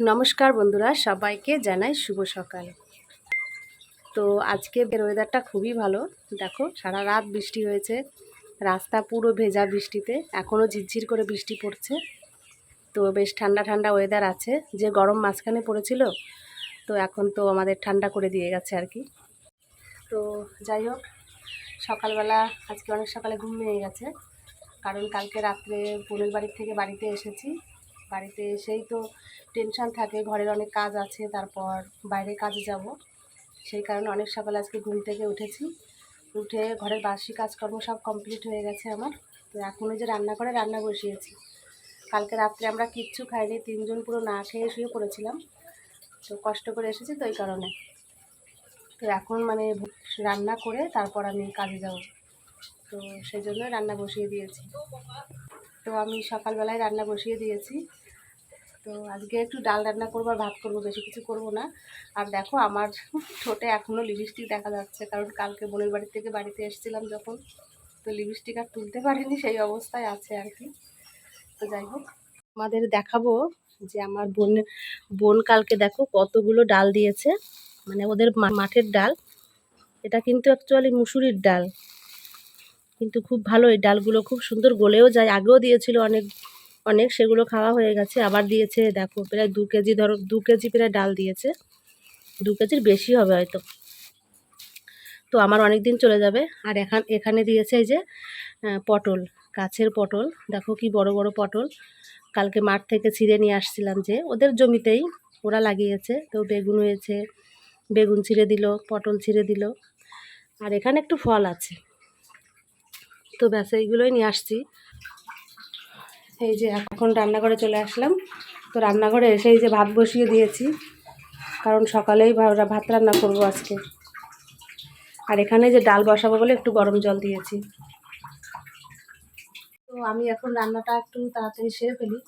নমস্কার বন্ধুরা, সবাইকে জানাই শুভ সকাল। তো আজকে ওয়েদারটা খুবই ভালো। দেখো, সারা রাত বৃষ্টি হয়েছে। রাস্তা পুরো ভেজা বৃষ্টিতে। এখনও ঝিরঝির করে বৃষ্টি পড়ছে। তো বেশ ঠান্ডা ঠান্ডা ওয়েদার আছে। যে গরম মাঝখানে পড়েছিল, তো এখন তো আমাদের ঠান্ডা করে দিয়ে গেছে আর কি। তো যাই হোক, সকালবেলা, আজকে অনেক সকালে ঘুম ভেঙে গেছে। কারণ কালকে রাত্রে বোনের বাড়ির থেকে বাড়িতে এসেছি। বাড়িতে এসেই তো টেনশন থাকে, ঘরের অনেক কাজ আছে, তারপর বাইরে কাজে যাব। সেই কারণে অনেক সকালে আজকে ঘুম থেকে উঠেছি। উঠে ঘরের বার্ষিক কাজকর্ম সব কমপ্লিট হয়ে গেছে আমার। তো এখন যে রান্না করে, রান্না বসিয়েছি। কালকে রাত্রে আমরা কিচ্ছু খাইনি, তিনজন পুরো না খেয়ে শুয়ে পড়েছিলাম। তো কষ্ট করে এসেছি তো এই কারণে। তো এখন মানে রান্না করে তারপর আমি কাজে যাব। তো সেই জন্য রান্না বসিয়ে দিয়েছি। তো আমি সকালবেলায় রান্না বসিয়ে দিয়েছি। তো আজকে একটু ডাল রান্না করব আর ভাত করব, বেশি কিছু করব না। আর দেখো আমার ঠোঁটে এখনও লিপস্টিক দেখা যাচ্ছে, কারণ কালকে বোনের বাড়ি থেকে বাড়িতে এসেছিলাম যখন। তো লিপস্টিক আর তুলতে পারিনি, সেই অবস্থায় আছে আর কি। তো যাই হোক আমাদের দেখাবো যে আমার বোন বোন কালকে দেখো কতগুলো ডাল দিয়েছে। মানে ওদের মাঠের ডাল। এটা কিন্তু অ্যাকচুয়ালি মুসুরির ডাল। কিন্তু খুব ভালো, এই ডালগুলো খুব সুন্দর গলেও যায়। আগেও দিয়েছিল অনেক অনেক, সেগুলো খাওয়া হয়ে গেছে, আবার দিয়েছে, দেখো, প্রায় দু কেজি ধরো, দু কেজি প্রায় ডাল দিয়েছে। দু কেজির বেশি হবে হয়তো। তো আমার অনেক দিন চলে যাবে, আর এখান, এখানে দিয়েছে এই যে পটল, গাছের পটল। দেখো কি বড় বড় পটল। কালকে মাঠ থেকে ছিঁড়ে নিয়ে আসছিলাম যে, ওদের জমিতেই ওরা লাগিয়েছে। তো বেগুন হয়েছে, বেগুন ছিঁড়ে দিল, পটল ছিঁড়ে দিল। আর এখানে একটু ফল আছে। তো ব্যাস, এইগুলোই নিয়ে আসছি। এই যে এখন রান্নাঘরে চলে আসলাম। তো রান্নাঘরে এসে এই যে ভাত বসিয়ে দিয়েছি। কারণ সকালেই ভাত রান্না করব আজকে। আর এখানে যে ডাল বসাবো বলে একটু গরম জল দিয়েছি। তো আমি এখন রান্নাটা একটু তাড়াতাড়ি সেরে ফেলি।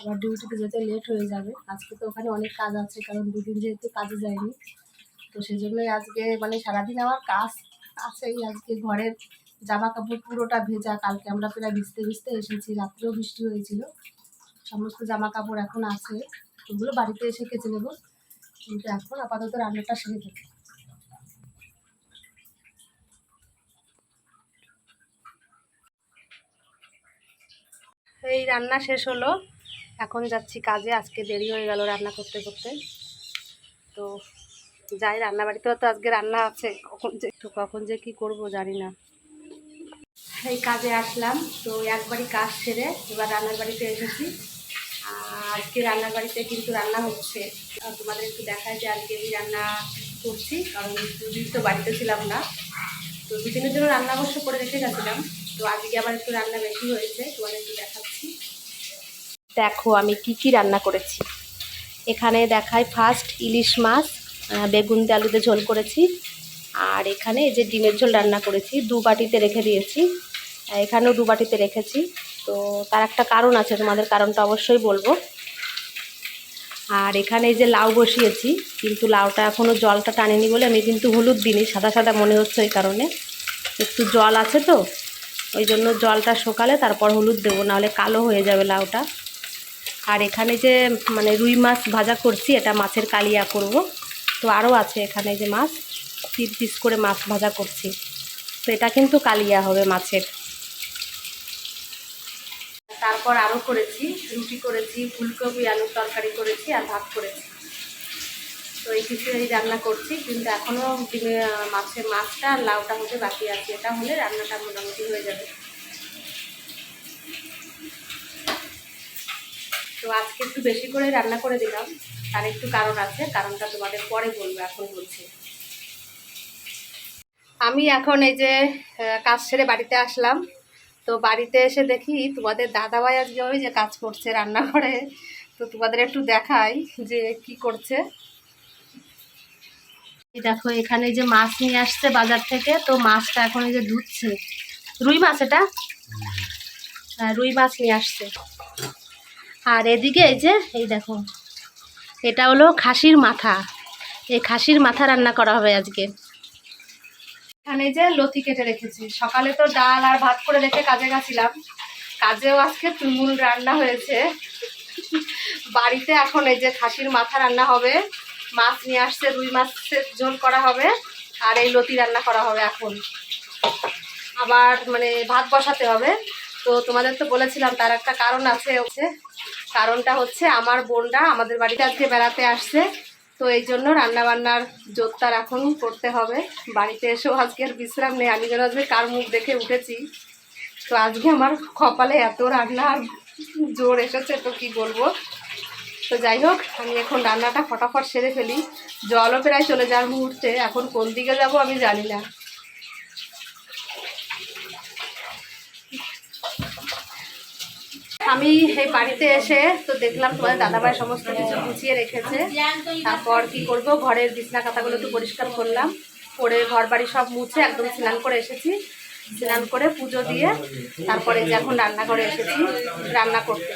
আবার ডিউটিতে যেতে লেট হয়ে যাবে। আজকে তো ওখানে অনেক কাজ আছে, কারণ দুদিন যেহেতু কাজে যায়নি তো সেই জন্যই আজকে মানে সারাদিন আমার কাজ আছেই। আজকে ঘরের জামা কাপড় পুরোটা ভেজা, কালকে আমরা প্রায় ভিজতে ভিজতে এসেছি, রাত্রেও বৃষ্টি হয়েছিল। সমস্ত জামা কাপড় এখন আছে, ওগুলো বাড়িতে এসে কেচে নেব। কিন্তু এখন আপাতত রান্নাটা সেরে ফেলি এই রান্না শেষ হলো। এখন যাচ্ছি কাজে, আজকে দেরি হয়ে গেল রান্না করতে করতে। তো যাই রান্না বাড়িতেও তো আজকে রান্না আছে, কখন যে তো কখন যে কি করব জানি না। এই কাজে আসলাম। তো একবারই কাজ সেরে এবার রান্নার বাড়িতে এসেছি। আজকে রান্নার বাড়িতে কিন্তু রান্না হচ্ছে। তোমাদের একটু দেখায় যে আজকে আমি রান্না করছি, কারণ দুদিন তো বাড়িতে ছিলাম না। তো দুদিনের জন্য রান্না অবশ্য করে রেখে গেছিলাম তো আজকে আবার একটু রান্না বেশি হয়েছে, তোমাদের একটু দেখাচ্ছি। দেখো, আমি কি কি রান্না করেছি। এখানে দেখায় ফার্স্ট ইলিশ মাছ বেগুন দিয়ে আলুতে ঝোল করেছি। আর এখানে এই যে ডিমের ঝোল রান্না করেছি, দু বাটিতে রেখে দিয়েছি। এখানেও দু বাটিতে রেখেছি। তো তার একটা কারণ আছে, তোমাদের কারণটা অবশ্যই বলব। আর এখানে যে লাউ বসিয়েছি, কিন্তু লাউটা এখনও জলটা টানেনি বলে আমি কিন্তু হলুদ দিইনি, সাদা সাদা মনে হচ্ছে ওই কারণে। একটু জল আছে তো, ওই জন্য জলটা শুকালে তারপর হলুদ দেবো, নাহলে কালো হয়ে যাবে লাউটা। আর এখানে যে মানে রুই মাছ ভাজা করছি, এটা মাছের কালিয়া করব। তো আরও আছে এখানে যে মাছ, তিন পিস করে মাছ ভাজা করছি। তো এটা কিন্তু কালিয়া হবে মাছের। তারপর আরও করেছি, রুটি করেছি, ফুলকপি, আলুর তরকারি করেছি আর ভাত করেছি। তো এই কিছু এই রান্না করছি, কিন্তু এখনও ডিমে মাছের মাছটা আর লাউটা হতে বাকি আছে। এটা হলে রান্নাটা মোটামুটি হয়ে যাবে। তো আজকে একটু বেশি করে রান্না করে দিলাম, তার একটু কারণ আছে, কারণটা তোমাদের পরে বলব, এখন বলছি। আমি এখন এই যে কাজ সেরে বাড়িতে আসলাম। তো বাড়িতে এসে দেখি তোমাদের দাদাভাই আজকে ওই যে কাজ করছে রান্নাঘরে। তো তোমাদের একটু দেখাই যে কি করছে। দেখো, এখানে যে মাছ নিয়ে আসছে বাজার থেকে, তো মাছটা এখন এই যে ধুচ্ছে। রুই মাছ এটা? হ্যাঁ রুই মাছ নিয়ে আসছে। আর এদিকে এই যে, এই দেখো, এটা হলো খাসির মাথা। এই খাসির মাথা রান্না করা হবে আজকে। এখানে যে লতি কেটে রেখেছি, সকালে তো ডাল আর ভাত করে রেখে কাজে গেছিলাম। কাজেও আজকে তুমুল রান্না হয়েছে। বাড়িতে এখন এই যে খাসির মাথা রান্না হবে, মাছ নিয়ে আসছে, রুই মাছের ঝোল করা হবে, আর এই লতি রান্না করা হবে এখন। আবার মানে ভাত বসাতে হবে। তো তোমাদের তো বলেছিলাম, তার একটা কারণ আছে কারণটা হচ্ছে আমার বোনটা আমাদের বাড়িতে আজকে বেড়াতে আসছে। তো এই জন্য রান্নাবান্নার জোরদার এখন করতে হবে। বাড়িতে এসেও আজকে আর বিশ্রাম নেই। আমি যেন আজকে কার মুখ দেখে উঠেছি। তো আজকে আমার কপালে এত রান্না আর জোর এসেছে তো কি বলব? তো যাই হোক, আমি এখন রান্নাটা ফটাফট সেরে ফেলি। জলও প্রায় চলে যাওয়ার মুহূর্তে। এখন কোন দিকে যাব আমি জানি না। আমি এই বাড়িতে এসে তো দেখলাম তোমাদের দাদাভাই সমস্ত কিছু গুছিয়ে রেখেছে। তারপর কি করব? ঘরের বিছনা খাতাগুলো একটু পরিষ্কার করলাম। করে ঘর বাড়ি সব মুছে একদম স্নান করে এসেছি। স্নান করে পুজো দিয়ে তারপরে যে এখন রান্নাঘরে এসেছি রান্না করতে।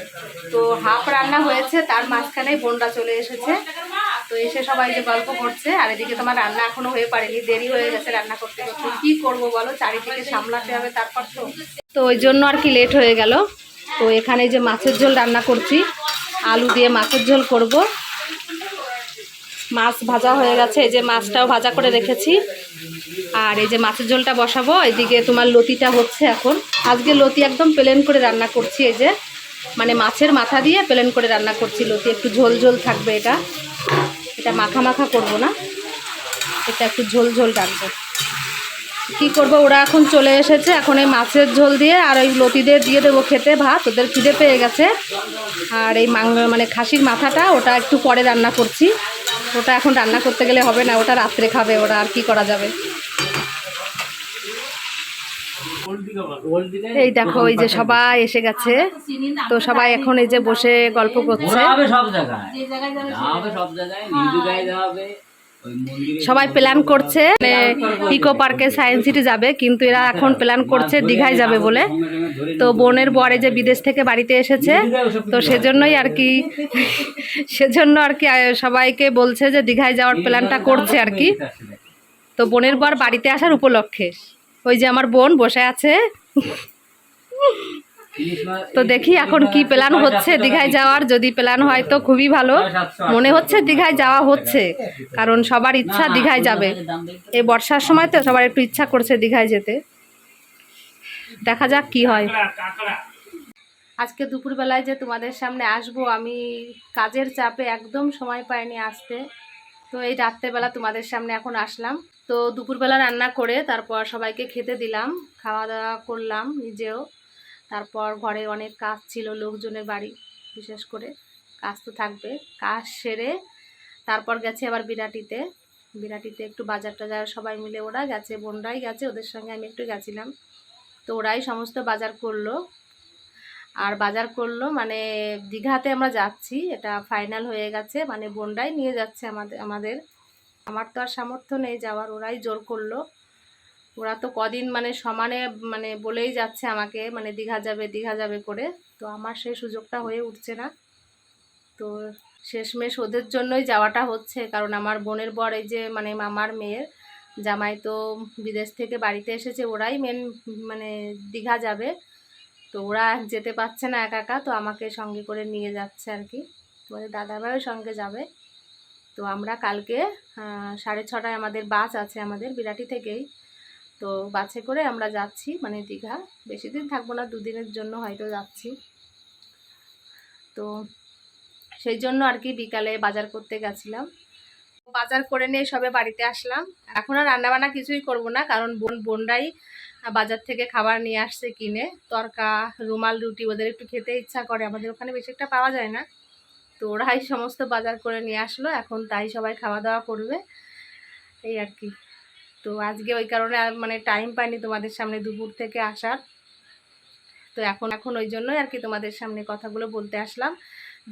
তো হাফ রান্না হয়েছে, তার মাঝখানেই বোনরা চলে এসেছে। তো এসে সবাই যে গল্প করছে, আর এদিকে তোমার রান্না এখনও হয়ে পারেনি, দেরি হয়ে গেছে রান্না করতে। করতে কি করব বলো? চারিদিকে সামলাতে হবে তারপর তো। তো ওই জন্য আর কি লেট হয়ে গেল। তো এখানে যে মাছের ঝোল রান্না করছি, আলু দিয়ে মাছের ঝোল করব। মাছ ভাজা হয়ে গেছে, এই যে মাছটাও ভাজা করে রেখেছি। আর এই যে মাছের ঝোলটা বসাবো, এদিকে তোমার লতিটা হচ্ছে এখন। আজকে লতি একদম প্লেন করে রান্না করছি, এই যে। মানে মাছের মাথা দিয়ে প্লেন করে রান্না করছি, লতি একটু ঝোল ঝোল থাকবে এটা। এটা মাখা মাখা করব না, এটা একটু ঝোল ঝোল রাখব। কি করব? ওরা এখন চলে এসেছে। এখন এই মাছের ঝোল দিয়ে আর ওই লতিদের দিয়ে দেবো খেতে ভাত। ওদের খিদে পেয়ে গেছে। আর এই মাং মানে খাসির মাথাটা, ওটা একটু পরে রান্না করছি। ওটা এখন রান্না করতে গেলে হবে না। ওটা রাত্রে খাবে। ওরা আর কি করা যাবে? এই দেখো, এই যে সবাই এসে গেছে। তো সবাই এখন এই যে বসে গল্প করছে। সব জায়গায়। সব জায়গায়। সবাই প্ল্যান করছে ইকো পার্কে সায়েন্স সিটি যাবে, কিন্তু এরা এখন প্ল্যান করছে দীঘায় যাবে বলে। তো বোনের বরে যে বিদেশ থেকে বাড়িতে এসেছে, তো সেজন্যই আর কি, সেজন্য আর কি সবাইকে বলছে যে দীঘায় যাওয়ার প্ল্যানটা করছে আর কি। তো বোনের বর বাড়িতে আসার উপলক্ষে, ওই যে আমার বোন বসে আছে। তো দেখি এখন কি প্ল্যান হচ্ছে দীঘায় যাওয়ার। যদি প্ল্যান হয় তো খুবই ভালো। মনে হচ্ছে দীঘায় যাওয়া হচ্ছে, কারণ সবার ইচ্ছা দীঘায় যাবে। এই বর্ষার সময় তো সবার একটু ইচ্ছা করছে দীঘায় যেতে। দেখা যাক কি হয়। আজকে দুপুরবেলায় যে তোমাদের সামনে আসব, আমি কাজের চাপে একদম সময় পাইনি আসতে। তো এই রাত্রেবেলা তোমাদের সামনে এখন আসলাম। তো দুপুরবেলা রান্না করে তারপর সবাইকে খেতে দিলাম, খাওয়া দাওয়া করলাম নিজেও। তারপর ঘরে অনেক কাজ ছিল লোকজনের বাড়ি, বিশেষ করে কাজ তো থাকবে। কাজ সেরে তারপর গেছে আবার বিরাটিতে। বিরাটিতে একটু বাজার টাজার সবাই মিলে ওরা গেছে, বোনরাই গেছে, ওদের সঙ্গে আমি একটু গেছিলাম। তো ওরাই সমস্ত বাজার করল। আর বাজার করল মানে দীঘাতে আমরা যাচ্ছি, এটা ফাইনাল হয়ে গেছে মানে বোনরাই নিয়ে যাচ্ছে আমাদের আমাদের। আমার তো আর সামর্থ্য নেই যাওয়ার, ওরাই জোর করল। ওরা তো কদিন মানে সমানে মানে বলেই যাচ্ছে আমাকে মানে দীঘা যাবে দীঘা যাবে করে। তো আমার সেই সুযোগটা হয়ে উঠছে না। তো শেষমেশ ওদের জন্যই যাওয়াটা হচ্ছে, কারণ আমার বোনের বর এই যে মানে মামার মেয়ের জামাই তো বিদেশ থেকে বাড়িতে এসেছে, ওরাই মেন মানে দীঘা যাবে। তো ওরা যেতে পারছে না একা একা, তো আমাকে সঙ্গে করে নিয়ে যাচ্ছে আর কি। তোমাদের দাদাভাইও সঙ্গে যাবে। তো আমরা কালকে সাড়ে ছটায় আমাদের বাস আছে আমাদের, বিরাটি থেকেই। তো বাসে করে আমরা যাচ্ছি মানে দীঘা। বেশি দিন থাকব না, দুদিনের জন্য হয়তো যাচ্ছি। তো সেই জন্য আর কি বিকালে বাজার করতে গেছিলাম। বাজার করে নিয়ে সবে বাড়িতে আসলাম। এখন আর রান্নাবান্না কিছুই করব না, কারণ বোন, বোনরাই বাজার থেকে খাবার নিয়ে আসছে কিনে। তরকা, রুমাল, রুটি, ওদের একটু খেতে ইচ্ছা করে, আমাদের ওখানে বেশি একটা পাওয়া যায় না। তো ওরাই সমস্ত বাজার করে নিয়ে আসলো, এখন তাই সবাই খাওয়া দাওয়া করবে। এই আর কি। তো আজকে ওই কারণে আর মানে টাইম পাইনি তোমাদের সামনে দুপুর থেকে আসার। তো এখন এখন ওই জন্যই আর কি তোমাদের সামনে কথাগুলো বলতে আসলাম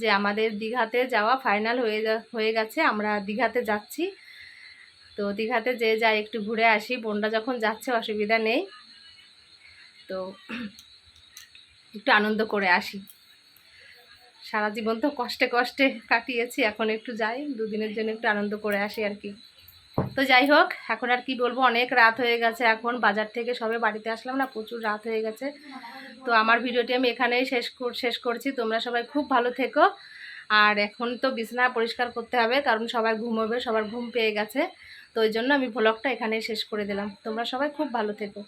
যে আমাদের দীঘাতে যাওয়া ফাইনাল হয়ে হয়ে গেছে, আমরা দীঘাতে যাচ্ছি। তো দীঘাতে যে যাই একটু ঘুরে আসি, বোনরা যখন যাচ্ছে অসুবিধা নেই। তো একটু আনন্দ করে আসি। সারা জীবন তো কষ্টে কষ্টে কাটিয়েছি, এখন একটু যাই, দুদিনের জন্য একটু আনন্দ করে আসি আর কি। তো যাই হোক, এখন আর কি বলব, অনেক রাত হয়ে গেছে এখন। বাজার থেকে সবে বাড়িতে আসলাম না, প্রচুর রাত হয়ে গেছে। তো আমার ভিডিওটি আমি এখানেই শেষ শেষ করছি। তোমরা সবাই খুব ভালো থেকো। আর এখন তো বিছানা পরিষ্কার করতে হবে, কারণ সবাই ঘুমোবে সবার ঘুম পেয়ে গেছে। তো ওই জন্য আমি ভ্লগটা এখানেই শেষ করে দিলাম। তোমরা সবাই খুব ভালো থেকো।